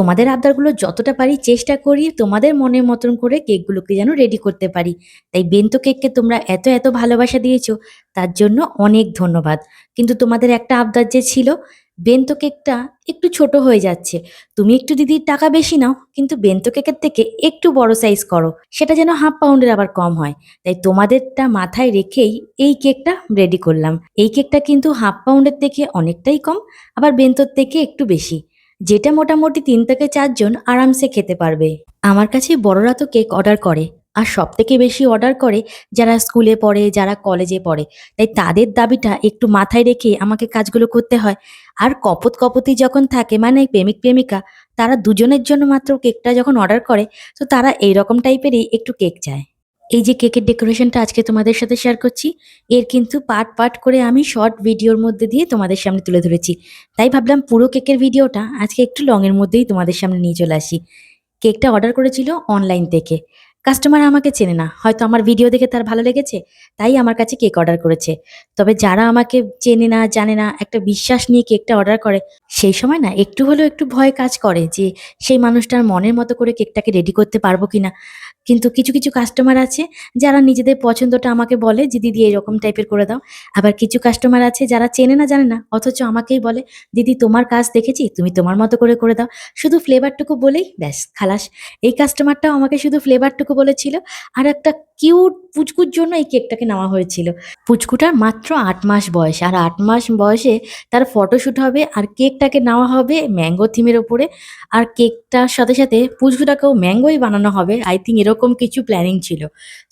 তোমাদের আবদারগুলো যতটা পারি চেষ্টা করি তোমাদের মনের মতন করে কেকগুলোকে যেন রেডি করতে পারি। তাই বেন্তো কেককে তোমরা এত এত ভালোবাসা দিয়েছ, তার জন্য অনেক ধন্যবাদ। কিন্তু তোমাদের একটা আবদার যে ছিল, বেন্তো কেকটা একটু ছোট হয়ে যাচ্ছে। তুমি একটু দিদির টাকা বেশি নাও, কিন্তু বেন্তো কেকের থেকে একটু বড় সাইজ করো। সেটা যেন হাফ পাউন্ডের আবার কম হয়। তাই তোমাদেরটা মাথায় রেখেই এই কেকটা রেডি করলাম। এই কেকটা কিন্তু হাফ পাউন্ডের থেকে অনেকটাই কম, আবার বেন্তোর থেকে একটু বেশি। যেটা মোটামুটি তিন থেকে চারজন আরামসে খেতে পারবে। আমার কাছে বড়রা তো কেক অর্ডার করে, আর সব থেকে বেশি অর্ডার করে যারা স্কুলে পড়ে, যারা কলেজে পড়ে। তাই তাদের দাবিটা একটু মাথায় রেখে আমাকে কাজগুলো করতে হয়। আর কপত কপতি যখন থাকে মানে প্রেমিক প্রেমিকা, তারা দুজনের জন্য মাত্র কেকটা যখন অর্ডার করে, তো তারা এইরকম টাইপেরই একটু কেক চায়। এই যে কেকের ডেকোরেশনটা আজকে তোমাদের সাথে শেয়ার করছি, এর কিন্তু পার্ট পার্ট করে আমি শর্ট ভিডিওর মধ্যে দিয়ে তোমাদের সামনে তুলে ধরেছি। তাই ভাবলাম পুরো কেকের ভিডিওটা আজকে একটু লংয়ের মধ্যেই তোমাদের সামনে নিয়ে চলে আসি। কেকটা অর্ডার করেছিল অনলাইন থেকে। কাস্টমার আমাকে চেনে না। হয়তো আমার ভিডিও দেখে তার ভালো লেগেছে, তাই আমার কাছে কেক অর্ডার করেছে। তবে যারা আমাকে চেনে না, জানে না, একটা বিশ্বাস নিয়ে কেকটা অর্ডার করে, সেই সময় না একটু হলেও একটু ভয় কাজ করে যে সেই মানুষটার মনের মতো করে কেকটাকে রেডি করতে পারব কিনা। কিন্তু কিছু কিছু কাস্টমার আছে যারা নিজেদের পছন্দটা আমাকে বলে, যে দিদি, এরকম টাইপের করে দাও। আবার কিছু কাস্টমার আছে যারা চেনে না, জানে না, অথচ আমাকেই বলে, দিদি, তোমার কাজ দেখেছি, তুমি তোমার মতো করে করে দাও। শুধু ফ্লেভারটুকু বলেই ব্যাস, খালাস। এই কাস্টমারটাও আমাকে শুধু ফ্লেভারটুকু বলেছিল। আর একটা কিউট পুচকুর জন্য এই কেকটাকে নেওয়া হয়েছিল। পুচকুটার মাত্র আট মাস বয়স, আর আট মাস বয়সে তার ফটোশ্যুট হবে, আর কেকটাকে নেওয়া হবে ম্যাঙ্গো থিমের ওপরে। আর কেকটার সাথে সাথে পুচকুটাকেও ম্যাঙ্গোই বানানো হবে। আই থিঙ্ক এরকম কিছু প্ল্যানিং ছিল।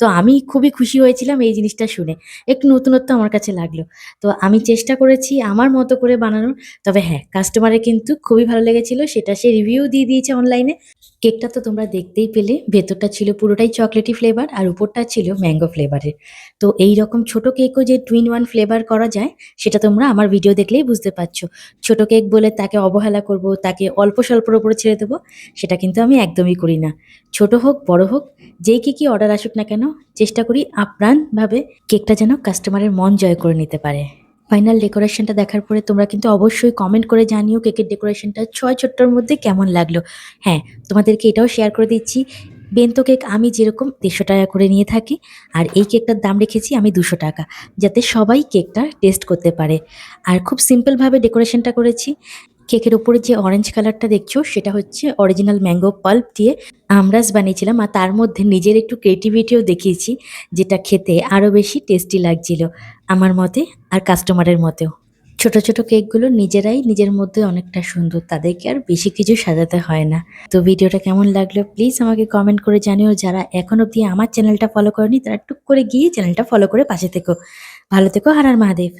তো আমি খুবই খুশি হয়েছিলাম এই জিনিসটা শুনে। একটু নতুনত্ব আমার কাছে লাগল। তো আমি চেষ্টা করেছি আমার মতো করে বানানোর, তবে হ্যাঁ কাস্টমারের কিন্তু খুবই ভালো লেগেছিল। সেটা সে রিভিউ দিয়ে দিয়েছে অনলাইনে কেকটা তো তোমরা দেখতেই পেলে। ভেতরটা ছিল পুরোটাই চকলেটি ফ্লেভার আর উপরটা ছিল ম্যাঙ্গো ফ্লেভারের। তো এই রকম ছোট কেকও যে টুইন ওয়ান ফ্লেভার করা যায়, সেটা তোমরা আমার ভিডিও দেখলেই বুঝতে পারছ। ছোট কেক বলে তাকে অবহেলা করব, তাকে অল্প স্বল্পর ওপরে ছেড়ে দেবো, সেটা কিন্তু আমি একদমই করি না। ছোট হোক, বড় হোক যেই কেকই অর্ডার আসুক না কেন, চেষ্টা করি আপ্রাণভাবে কেকটা যেন কাস্টমারের মন জয় করে নিতে পারে। ফাইনাল ডেকোরেশনটা দেখার পরে তোমরা কিন্তু অবশ্যই কমেন্ট করে জানিও কেকের ডেকোরেশনটা ছয় ছোট্টর মধ্যে কেমন লাগল। হ্যাঁ তোমাদেরকে এটাও শেয়ার করে দিচ্ছি। বেন্তো কেক আমি যেরকম দেড়শো টাকা করে নিয়ে থাকি, আর এই কেকটার দাম রেখেছি আমি দুশো টাকা, যাতে সবাই কেকটা টেস্ট করতে পারে। আর খুব সিম্পলভাবে ডেকোরেশনটা করেছি। কেকের ওপরে যে অরেঞ্জ কালারটা দেখছ, সেটা হচ্ছে অরিজিনাল ম্যাঙ্গো পাল্প দিয়ে আমরাজ বানিয়েছিলাম, আর তার মধ্যে নিজের একটু ক্রিয়েটিভিটিও দেখিয়েছি, যেটা খেতে আরও বেশি টেস্টি লাগছিল, আমার মতে আর কাস্টমারের মতেও। ছোট ছোট কেকগুলো নিজেরাই নিজের মধ্যে অনেকটা সুন্দর, তাদেরকে আর বেশি কিছু সাজাতে হয় না। তো ভিডিওটা কেমন লাগল প্লিজ আমাকে কমেন্ট করে জানিও। যারা এখন অব্দি আমার চ্যানেলটা ফলো করেনি, তারা টুক করে গিয়ে চ্যানেলটা ফলো করে পাশে থেকো। ভালো থেকো হারার মহাদেব।